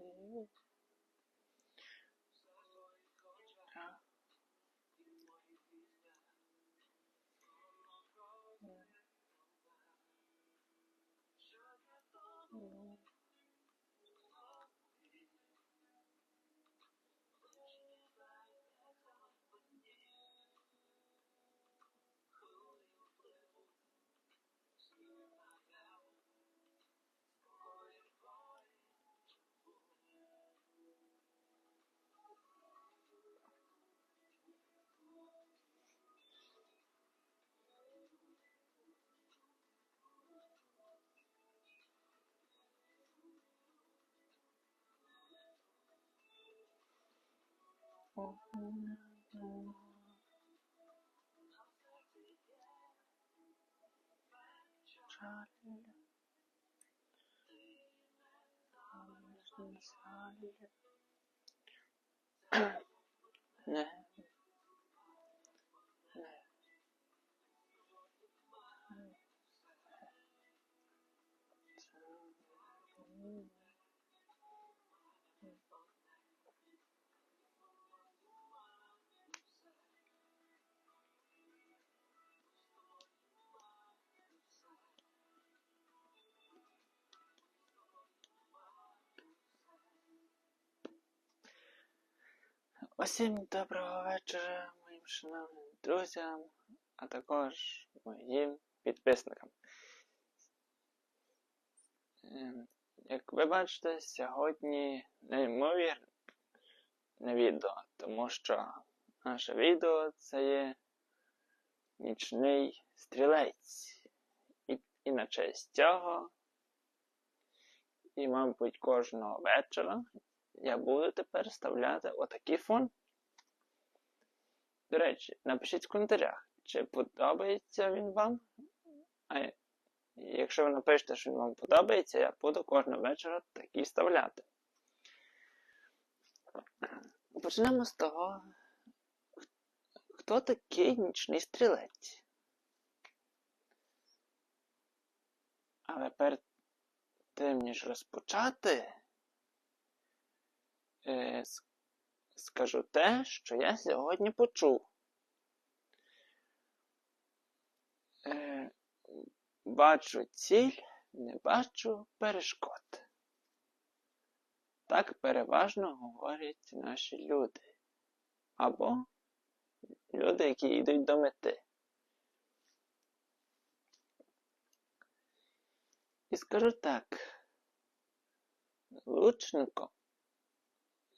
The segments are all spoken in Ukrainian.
Так. 我不能躲，差一点，差一点，哎，来。Усім доброго вечора моїм шановним друзям, а також моїм підписникам. Ем, Як ви бачите, сьогодні неймовірне відео, тому що наше відео це є нічний стрілець. І, і на честь цього, і, мабуть, кожного вечора я буду тепер вставляти отакий фон. До речі, напишіть в коментарях, чи подобається він вам. А якщо ви напишете, що він вам подобається, я буду кожного вечора такий вставляти. Почнемо з того, хто такий нічний стрілець. Але перед тим, ніж розпочати, е, скажу те, що я сьогодні почув. Е, бачу ціль, не бачу перешкод. Так переважно говорять наші люди. Або люди, які йдуть до мети. І скажу так, лучником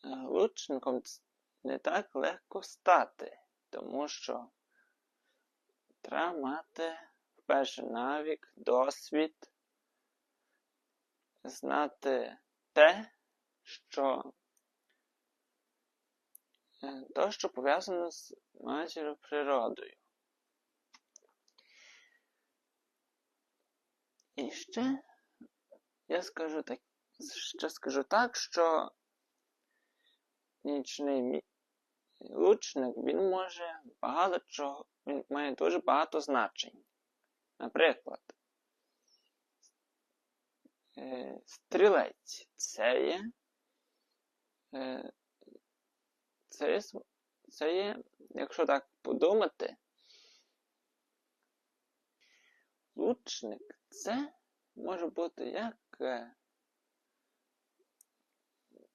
лучником не так легко стати, тому що треба мати вперше навік, досвід, знати те, що то, що пов'язано з матір'ю природою. І ще я скажу так, ще скажу так, що нічний лучник, він може багато чого, він має дуже багато значень. Наприклад, е, стрілець це є, е, це є, це є, якщо так подумати, лучник це може бути як, е,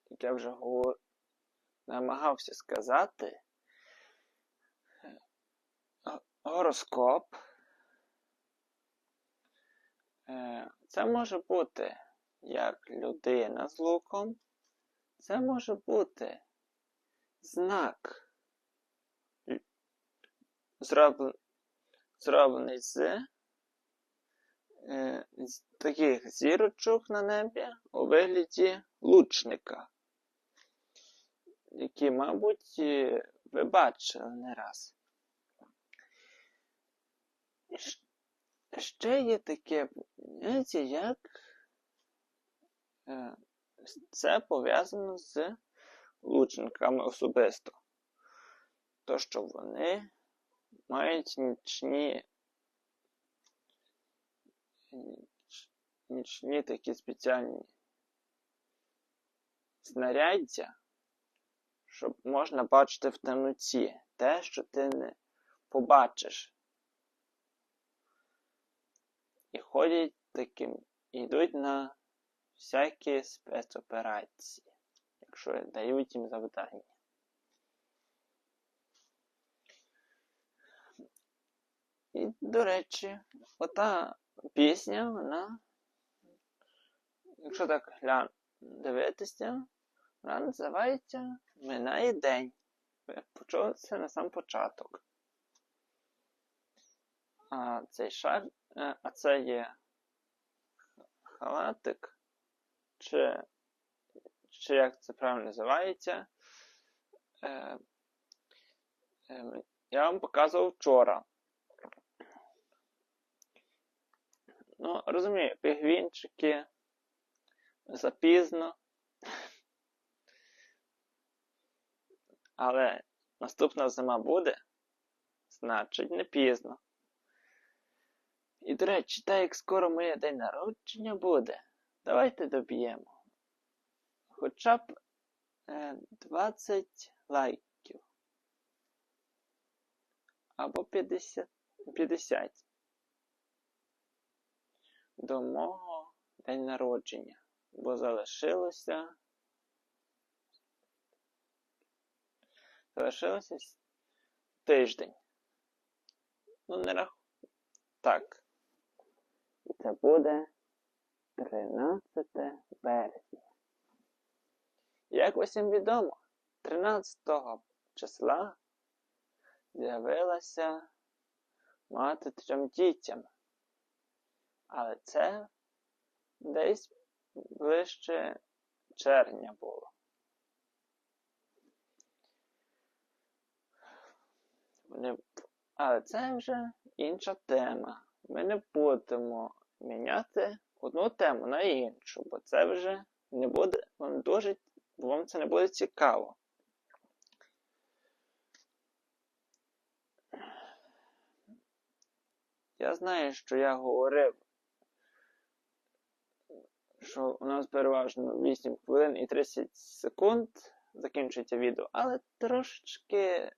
як я вже говорив, намагався сказати гороскоп. Е, це може бути як людина з луком. Це може бути знак, зроблений е, з таких зірочок на небі у вигляді лучника які, мабуть, ви бачили не раз. Ще є таке поняття, як е, це пов'язано з лучниками особисто. То, що вони мають нічні нічні такі спеціальні знаряддя, щоб можна бачити в темноті те, що ти не побачиш. І ходять таким, йдуть на всякі спецоперації, якщо дають їм завдання. І, до речі, ота пісня, вона, якщо так гля... дивитися, вона називається Минає день. Я почув це на сам початок. А цей шар, е, а це є халатик, чи, чи як це правильно називається, е, е, я вам показував вчора. Ну, розумію, пігвінчики запізно. Але наступна зима буде, значить, не пізно. І, до речі, так як скоро моє день народження буде, давайте доб'ємо хоча б е, 20 лайків. Або 50. 50 до мого день народження, бо залишилося. Залишилося тиждень. Ну, не раху. Так. І це буде 13 березня. Як усім відомо, 13 числа з'явилася мати трьом дітям. Але це десь ближче червня було. Але це вже інша тема. Ми не будемо міняти одну тему на іншу, бо це вже не буде вам дуже, вам це не буде цікаво. Я знаю, що я говорив, що у нас переважно 8 хвилин і 30 секунд закінчується відео, але трошечки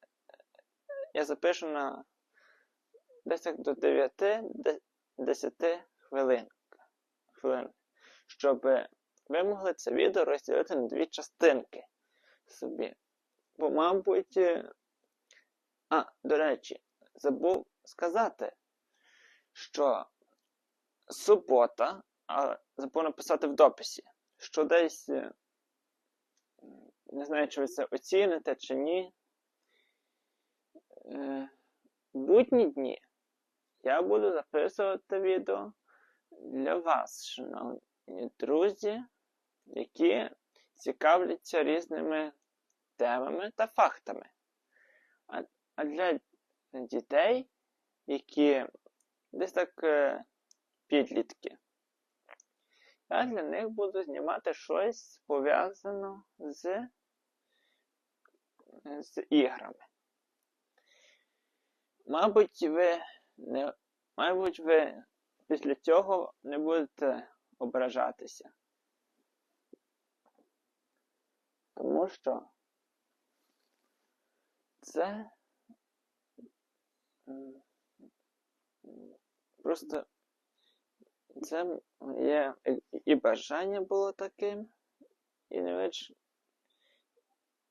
я запишу на десь до 9-10 хвилин, хвилин, щоб ви могли це відео розділити на дві частинки собі. Бо, мабуть, а, до речі, забув сказати, що субота, а забув написати в дописі, що десь, не знаю, чи ви це оціните чи ні. Е, будні дні я буду записувати відео для вас, шановні друзі, які цікавляться різними темами та фактами. А, для дітей, які десь так е, підлітки, я для них буду знімати щось пов'язане з, з іграми. Мабуть, ви не, мабуть, ви після цього не будете ображатися. Тому що це просто це є і бажання було таким, і не веч...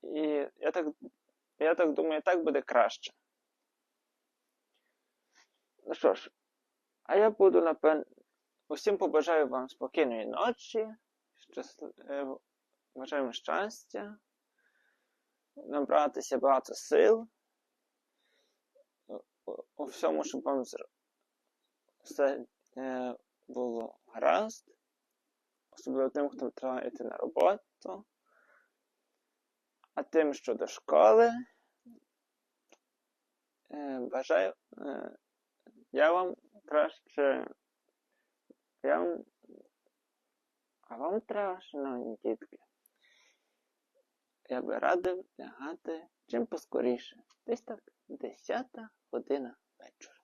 І я так, я так думаю, так буде краще. Ну що ж, а я буду, напевно, усім побажаю вам спокійної ночі, бажаю вам щастя, набратися багато сил, у всьому, щоб вам все е, було гаразд, особливо тим, хто треба йти на роботу, а тим, що до школи, е, бажаю. Е, я вам краще. Я вам. А вам шановні дітки. Я би радив лягати чим поскоріше. Десь так 10 година вечора.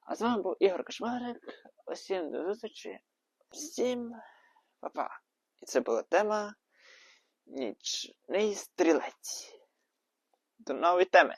А з вами був Ігор Кошмарик. Усім до зустрічі. Всім па-па. І це була тема Нічний стрілець. До нової теми.